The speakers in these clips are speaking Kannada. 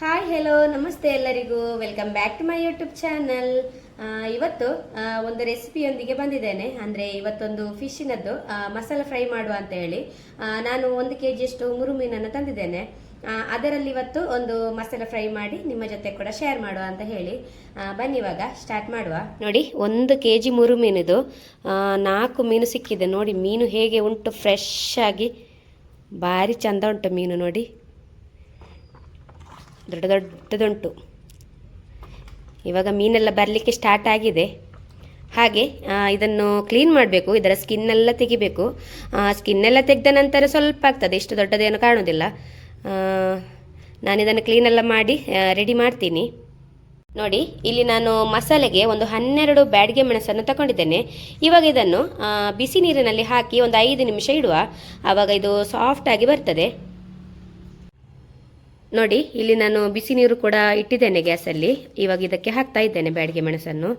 ಹಾಯ್ ಹೆಲೋ ನಮಸ್ತೆ ಎಲ್ಲರಿಗೂ. Welcome back to my YouTube channel ಇವತ್ತು ಒಂದು ರೆಸಿಪಿಯೊಂದಿಗೆ ಬಂದಿದ್ದೇನೆ. ಅಂದರೆ ಇವತ್ತೊಂದು ಫಿಶಿನದ್ದು ಆ, ಮಸಾಲ ಫ್ರೈ ಮಾಡುವ ಅಂತ ಹೇಳಿ. ನಾನು ಒಂದು ಕೆ ಜಿಯಷ್ಟು ಮುರು ಮೀನನ್ನು ತಂದಿದ್ದೇನೆ ಅದರಲ್ಲಿ ಇವತ್ತು ಒಂದು ಮಸಾಲ ಫ್ರೈ ಮಾಡಿ ನಿಮ್ಮ ಜೊತೆ ಕೂಡ ಶೇರ್ ಮಾಡುವ ಅಂತ ಹೇಳಿ. ಬನ್ನಿ ಇವಾಗ ಸ್ಟಾರ್ಟ್ ಮಾಡುವ. ನೋಡಿ ಒಂದು ಕೆ ಜಿ ಮುರು ಮೀನಿದು ನಾಲ್ಕು ಮೀನು ಸಿಕ್ಕಿದೆ ನೋಡಿ. ಮೀನು ಹೇಗೆ ಉಂಟು ಫ್ರೆಶ್ ಆಗಿ. ಭಾರಿ ಚಂದ ಉಂಟು ಮೀನು ನೋಡಿ. ದೊಡ್ಡ ದೊಡ್ಡದುಂಟು. ಇವಾಗ ಮೀನೆಲ್ಲ ಬರಲಿಕ್ಕೆ ಸ್ಟಾರ್ಟ್ ಆಗಿದೆ. ಹಾಗೆ ಇದನ್ನು ಕ್ಲೀನ್ ಮಾಡಬೇಕು, ಇದರ ಸ್ಕಿನ್ನೆಲ್ಲ ತೆಗಿಬೇಕು. ಸ್ಕಿನ್ನೆಲ್ಲ ತೆಗೆದ ನಂತರ ಸ್ವಲ್ಪ ಆಗ್ತದೆ, ಇಷ್ಟು ದೊಡ್ಡದೇನು ಕಾಣೋದಿಲ್ಲ ನಾನು ನಾನಿದನ್ನು ಕ್ಲೀನೆಲ್ಲ ಮಾಡಿ ರೆಡಿ ಮಾಡ್ತೀನಿ. ನೋಡಿ, ಇಲ್ಲಿ ನಾನು ಮಸಾಲೆಗೆ ಒಂದು ಹನ್ನೆರಡು ಬ್ಯಾಡಿಗೆ ಮೆಣಸನ್ನು ತಗೊಂಡಿದ್ದೇನೆ. ಇವಾಗ ಇದನ್ನು ಬಿಸಿ ನೀರಿನಲ್ಲಿ ಹಾಕಿ ಒಂದು ಐದು ನಿಮಿಷ ಇಡುವ. ಆವಾಗ ಇದು ಸಾಫ್ಟಾಗಿ ಬರ್ತದೆ. ನೋಡಿ, ಇಲ್ಲಿ ನಾನು ಬಿಸಿ ನೀರು ಕೂಡ ಇಟ್ಟಿದ್ದೇನೆ ಗ್ಯಾಸಲ್ಲಿ. ಇವಾಗ ಇದಕ್ಕೆ ಹಾಕ್ತಾ ಇದ್ದೇನೆ ಬ್ಯಾಡಿಗೆ ಮೆಣಸನ್ನು.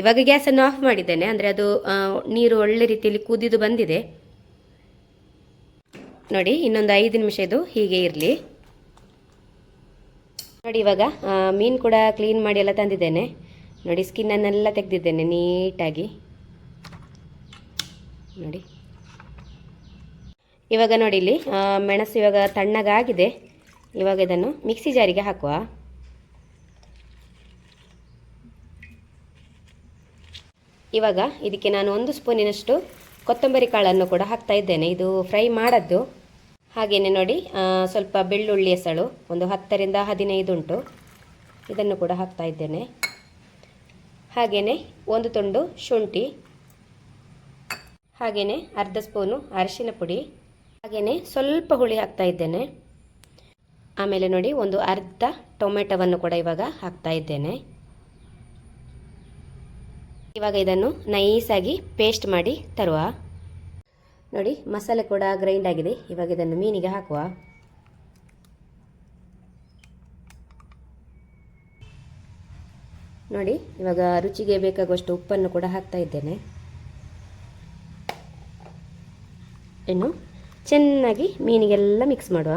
ಇವಾಗ ಗ್ಯಾಸನ್ನು ಆಫ್ ಮಾಡಿದ್ದೇನೆ, ಅಂದರೆ ಅದು ನೀರು ಒಳ್ಳೆ ರೀತಿಯಲ್ಲಿ ಕುದಿದು ಬಂದಿದೆ. ನೋಡಿ, ಇನ್ನೊಂದು ಐದು ನಿಮಿಷ ಇದು ಹೀಗೆ ಇರಲಿ. ನೋಡಿ, ಇವಾಗ ಮೀನು ಕೂಡ ಕ್ಲೀನ್ ಮಾಡಿ ಎಲ್ಲ ತಂದಿದ್ದೇನೆ. ನೋಡಿ ಸ್ಕಿನ್ನನ್ನೆಲ್ಲ ತೆಗೆದಿದ್ದೇನೆ ನೀಟಾಗಿ. ನೋಡಿ. ಇವಾಗ ನೋಡಿ ಇಲ್ಲಿ ಮೆಣಸು ಇವಾಗ ತಣ್ಣಗಾಗಿದೆ. ಇವಾಗ ಇದನ್ನು ಮಿಕ್ಸಿ ಜಾರಿಗೆ ಹಾಕುವ. ಇವಾಗ ಇದಕ್ಕೆ ನಾನು ಒಂದು ಸ್ಪೂನಿನಷ್ಟು ಕೊತ್ತಂಬರಿ ಕಾಳನ್ನು ಕೂಡ ಹಾಕ್ತಾ ಇದ್ದೇನೆ. ಇದು ಫ್ರೈ ಮಾಡದ್ದು. ಹಾಗೆಯೇ ನೋಡಿ ಸ್ವಲ್ಪ ಬೆಳ್ಳುಳ್ಳಿ ಎಸಳು ಒಂದು ಹತ್ತರಿಂದ ಹದಿನೈದು ಉಂಟು. ಇದನ್ನು ಕೂಡ ಹಾಕ್ತಾ ಇದ್ದೇನೆ. ಹಾಗೆಯೇ ಒಂದು ತುಂಡು ಶುಂಠಿ. ಹಾಗೆಯೇ ಅರ್ಧ ಸ್ಪೂನು ಅರಿಶಿನ ಪುಡಿ. ಹಾಗೆಯೇ ಸ್ವಲ್ಪ ಹುಳಿ ಹಾಕ್ತಾ ಇದ್ದೇನೆ. ಆಮೇಲೆ ನೋಡಿ ಒಂದು ಅರ್ಧ ಟೊಮೆಟೊವನ್ನು ಕೂಡ ಇವಾಗ ಹಾಕ್ತಾ ಇದ್ದೇನೆ. ಇವಾಗ ಇದನ್ನು ನೈಸಾಗಿ ಪೇಸ್ಟ್ ಮಾಡಿ ತರುವ. ನೋಡಿ, ಮಸಾಲೆ ಕೂಡ ಗ್ರೈಂಡ್ ಆಗಿದೆ. ಇವಾಗ ಇದನ್ನು ಮೀನಿಗೆ ಹಾಕುವ. ನೋಡಿ, ಇವಾಗ ರುಚಿಗೆ ಬೇಕಾಗುವಷ್ಟು ಉಪ್ಪನ್ನು ಕೂಡ ಹಾಕ್ತಾ ಇದ್ದೇನೆ. ಇನ್ನು ಚೆನ್ನಾಗಿ ಮೀನಿಗೆಲ್ಲ ಮಿಕ್ಸ್ ಮಾಡುವ.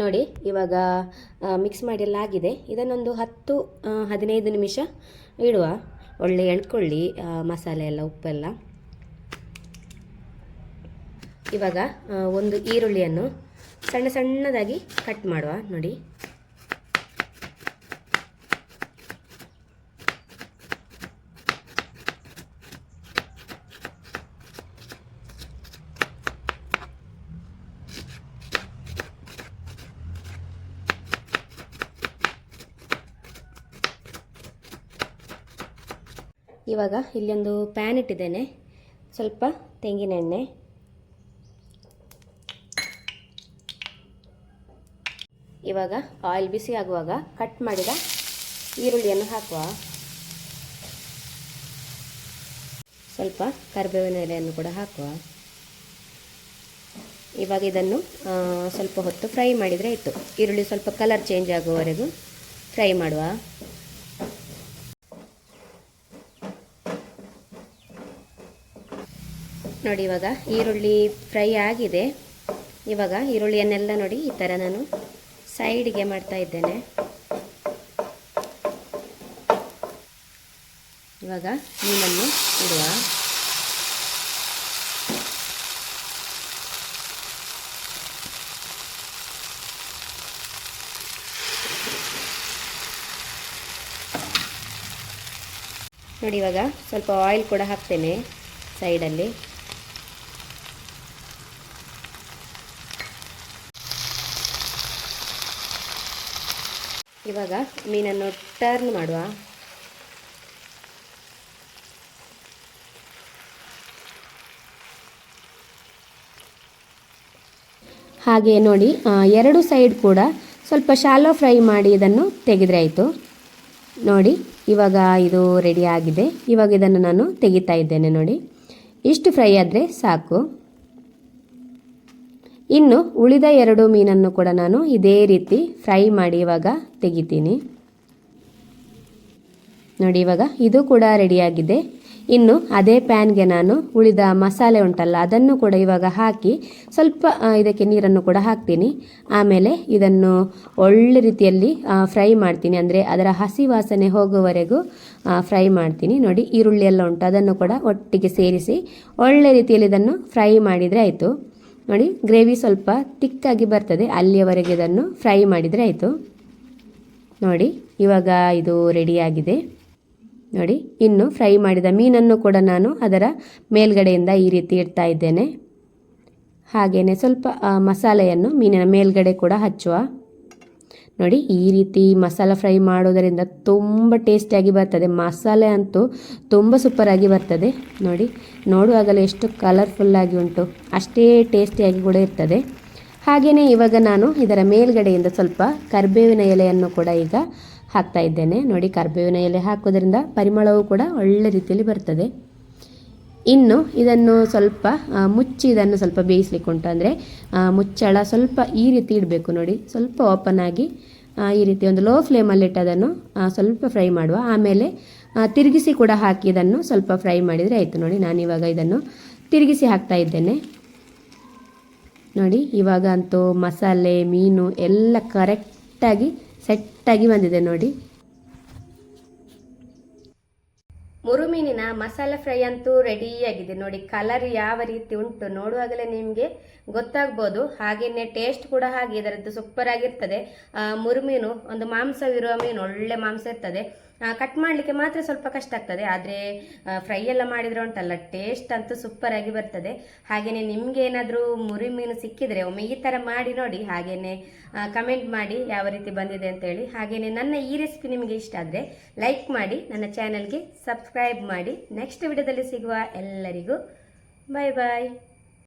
ನೋಡಿ, ಇವಾಗ ಮಿಕ್ಸ್ ಮಾಡಿ ಎಲ್ಲ ಆಗಿದೆ ಇದನ್ನೊಂದು ಹತ್ತು ಹದಿನೈದು ನಿಮಿಷ ಇಡುವ. ಒಳ್ಳೆ ಎಳ್ಕೊಳ್ಳಿ ಮಸಾಲೆ ಎಲ್ಲ, ಉಪ್ಪೆಲ್ಲ. ಇವಾಗ ಒಂದು ಈರುಳ್ಳಿಯನ್ನು ಸಣ್ಣ ಸಣ್ಣದಾಗಿ ಕಟ್ ಮಾಡುವ. ನೋಡಿ. ಇವಾಗ ಇಲ್ಲೊಂದು ಪ್ಯಾನ್ ಇಟ್ಟಿದ್ದೇನೆ. ಸ್ವಲ್ಪ ತೆಂಗಿನ ಎಣ್ಣೆ ಇವಾಗ ಆಯಿಲ್ ಬಿಸಿ ಆಗುವಾಗ ಕಟ್ ಮಾಡಿದ ಈರುಳ್ಳಿಯನ್ನು ಹಾಕುವ. ಸ್ವಲ್ಪ ಕರಿಬೇವಿನ ಎಲೆಯನ್ನು ಕೂಡ ಹಾಕುವ. ಇವಾಗ ಇದನ್ನು ಸ್ವಲ್ಪ ಹೊತ್ತು ಫ್ರೈ ಮಾಡಿದರೆ ಇತ್ತು ಈರುಳ್ಳಿ ಸ್ವಲ್ಪ ಕಲರ್ ಚೇಂಜ್ ಆಗುವವರೆಗೂ ಫ್ರೈ ಮಾಡುವ. ನೋಡಿ ಇವಾಗ ಈರುಳ್ಳಿ ಫ್ರೈ ಆಗಿದೆ. ಇವಾಗ ಈರುಳ್ಳಿಯನ್ನೆಲ್ಲ ನೋಡಿ ಈ ಥರ ನಾನು ಸೈಡ್ಗೆ ಮಾಡ್ತಾ ಇದ್ದೇನೆ. ಇವಾಗ ಮೀನನ್ನು ಇಡುವ. ನೋಡಿ ಇವಾಗ ಸ್ವಲ್ಪ ಆಯಿಲ್ ಕೂಡ ಹಾಕ್ತೇನೆ ಸೈಡಲ್ಲಿ. ಇವಾಗ ಮೀನನ್ನು ಟರ್ನ್ ಮಾಡುವ. ಹಾಗೆ ನೋಡಿ ಎರಡು ಸೈಡ್ ಕೂಡ ಸ್ವಲ್ಪ ಶಾಲೋ ಫ್ರೈ ಮಾಡಿ ಇದನ್ನು ತೆಗೆದ್ರೆ ಆಯಿತು. ನೋಡಿ, ಇವಾಗ ಇದು ರೆಡಿ ಆಗಿದೆ. ಇವಾಗ ಇದನ್ನು ನಾನು ತೆಗಿತಾ ಇದ್ದೇನೆ ನೋಡಿ. ಇಷ್ಟು ಫ್ರೈ ಆದರೆ ಸಾಕು. ಇನ್ನು ಉಳಿದ ಎರಡು ಮೀನನ್ನು ಕೂಡ ನಾನು ಇದೇ ರೀತಿ ಫ್ರೈ ಮಾಡಿ ಇವಾಗ ತೆಗಿತೀನಿ. ನೋಡಿ ಇವಾಗ ಇದು ಕೂಡ ರೆಡಿಯಾಗಿದೆ. ಇನ್ನು ಅದೇ ಪ್ಯಾನ್ಗೆ ನಾನು ಉಳಿದ ಮಸಾಲೆ ಉಂಟಲ್ಲ, ಅದನ್ನು ಕೂಡ ಇವಾಗ ಹಾಕಿ ಸ್ವಲ್ಪ ಇದಕ್ಕೆ ನೀರನ್ನು ಕೂಡ ಹಾಕ್ತೀನಿ. ಆಮೇಲೆ ಇದನ್ನು ಒಳ್ಳೆ ರೀತಿಯಲ್ಲಿ ಫ್ರೈ ಮಾಡ್ತೀನಿ. ಅಂದರೆ ಅದರ ಹಸಿ ವಾಸನೆ ಹೋಗುವವರೆಗೂ ಫ್ರೈ ಮಾಡ್ತೀನಿ. ನೋಡಿ, ಈರುಳ್ಳಿ ಎಲ್ಲ ಉಂಟು, ಅದನ್ನು ಕೂಡ ಒಟ್ಟಿಗೆ ಸೇರಿಸಿ ಒಳ್ಳೆ ರೀತಿಯಲ್ಲಿ ಇದನ್ನು ಫ್ರೈ ಮಾಡಿದರೆ ಆಯಿತು. ನೋಡಿ, ಗ್ರೇವಿ ಸ್ವಲ್ಪ ತಿಕ್ಕಾಗಿ ಬರ್ತದೆ. ಅಲ್ಲಿಯವರೆಗೆ ಇದನ್ನು ಫ್ರೈ ಮಾಡಿದರೆ ಆಯಿತು. ನೋಡಿ, ಇವಾಗ ಇದು ರೆಡಿಯಾಗಿದೆ ನೋಡಿ, ಇನ್ನು ಫ್ರೈ ಮಾಡಿದ ಮೀನನ್ನು ಕೂಡ ನಾನು ಅದರ ಮೇಲ್ಗಡೆಯಿಂದ ಈ ರೀತಿ ಇಡ್ತಾ ಇದ್ದೇನೆ. ಹಾಗೆಯೇ ಸ್ವಲ್ಪ ಮಸಾಲೆಯನ್ನು ಮೀನಿನ ಮೇಲ್ಗಡೆ ಕೂಡ ಹಚ್ಚುವ. ನೋಡಿ, ಈ ರೀತಿ ಮಸಾಲ ಫ್ರೈ ಮಾಡೋದರಿಂದ ತುಂಬ ಟೇಸ್ಟಿಯಾಗಿ ಬರ್ತದೆ. ಮಸಾಲೆ ಅಂತೂ ತುಂಬ ಸೂಪರಾಗಿ ಬರ್ತದೆ. ನೋಡಿ ನೋಡುವಾಗಲೇ ಎಷ್ಟು ಕಲರ್ಫುಲ್ಲಾಗಿ ಉಂಟು. ಅಷ್ಟೇ ಟೇಸ್ಟಿಯಾಗಿ ಕೂಡ ಇರ್ತದೆ. ಹಾಗೆಯೇ ಇವಾಗ ನಾನು ಇದರ ಮೇಲ್ಗಡೆಯಿಂದ ಸ್ವಲ್ಪ ಕರಿಬೇವಿನ ಎಲೆಯನ್ನು ಕೂಡ ಈಗ ಹಾಕ್ತಾ ಇದ್ದೇನೆ. ನೋಡಿ, ಕರಿಬೇವಿನ ಎಲೆ ಹಾಕೋದ್ರಿಂದ ಪರಿಮಳವು ಕೂಡ ಒಳ್ಳೆ ರೀತಿಯಲ್ಲಿ ಬರ್ತದೆ. ಇನ್ನು ಇದನ್ನು ಸ್ವಲ್ಪ ಮುಚ್ಚಿ ಇದನ್ನು ಸ್ವಲ್ಪ ಬೇಯಿಸ್ಲಿಕ್ಕೆ ಉಂಟು. ಅಂದರೆ ಮುಚ್ಚಳ ಸ್ವಲ್ಪ ಈ ರೀತಿ ಇಡಬೇಕು ನೋಡಿ. ಸ್ವಲ್ಪ ಓಪನ್ ಆಗಿ ಈ ರೀತಿ ಒಂದು ಲೋ ಫ್ಲೇಮಲ್ಲಿಟ್ಟು ಅದನ್ನು ಸ್ವಲ್ಪ ಫ್ರೈ ಮಾಡುವ. ಆಮೇಲೆ ತಿರುಗಿಸಿ ಕೂಡ ಹಾಕಿ ಇದನ್ನು ಸ್ವಲ್ಪ ಫ್ರೈ ಮಾಡಿದರೆ ಆಯಿತು ನೋಡಿ. ನಾನಿವಾಗ ಇದನ್ನು ತಿರುಗಿಸಿ ಹಾಕ್ತಾ ಇದ್ದೇನೆ. ನೋಡಿ, ಇವಾಗ ಅಂತೂ ಮಸಾಲೆ, ಮೀನು ಎಲ್ಲ ಕರೆಕ್ಟಾಗಿ ಸೆಟ್ಟಾಗಿ ಬಂದಿದೆ ನೋಡಿ. ಮುರುಮೀನಿನ ಮಸಾಲ ಫ್ರೈ ಅಂತೂ ಆಗಿದೆ ನೋಡಿ ಕಲರ್ ಯಾವ ರೀತಿ ಉಂಟು ನೋಡುವಾಗಲೇ ನಿಮಗೆ ಗೊತ್ತಾಗ್ಬೋದು. ಹಾಗೆಯೇ ಟೇಸ್ಟ್ ಕೂಡ ಹಾಗೆ, ಇದರದ್ದು ಸೂಪರ್ ಆಗಿರ್ತದೆ. ಮುರುಮೀನು, ಒಂದು ಮಾಂಸವಿರುವ ಮೀನು, ಒಳ್ಳೆ ಮಾಂಸ ಇರ್ತದೆ. ಕಟ್ ಮಾಡಲಿಕ್ಕೆ ಮಾತ್ರ ಸ್ವಲ್ಪ ಕಷ್ಟ ಆಗ್ತದೆ. ಆದರೆ ಫ್ರೈ ಎಲ್ಲ ಮಾಡಿದ್ರೆ ಉಂಟಲ್ಲ ಟೇಸ್ಟ್ ಅಂತೂ ಸೂಪರ್ ಆಗಿ ಬರ್ತದೆ. ಹಾಗೆಯೇ ನಿಮ್ಗೆ ಏನಾದರೂ ಮುರಿ ಮೀನು ಸಿಕ್ಕಿದರೆ ಒಮ್ಮೆ ಈ ಥರ ಮಾಡಿ ನೋಡಿ. ಹಾಗೆಯೇ ಕಮೆಂಟ್ ಮಾಡಿ ಯಾವ ರೀತಿ ಬಂದಿದೆ ಅಂತೇಳಿ ಹಾಗೆಯೇ ನನ್ನ ಈ ರೆಸಿಪಿ ನಿಮಗೆ ಇಷ್ಟ ಆದರೆ ಲೈಕ್ ಮಾಡಿ, ನನ್ನ ಚಾನಲ್ಗೆ ಸಬ್ಸ್ಕ್ರೈಬ್ ಮಾಡಿ ನೆಕ್ಸ್ಟ್ ವಿಡಿಯೋದಲ್ಲಿ ಸಿಗುವ ಎಲ್ಲರಿಗೂ ಬಾಯ್ ಬಾಯ್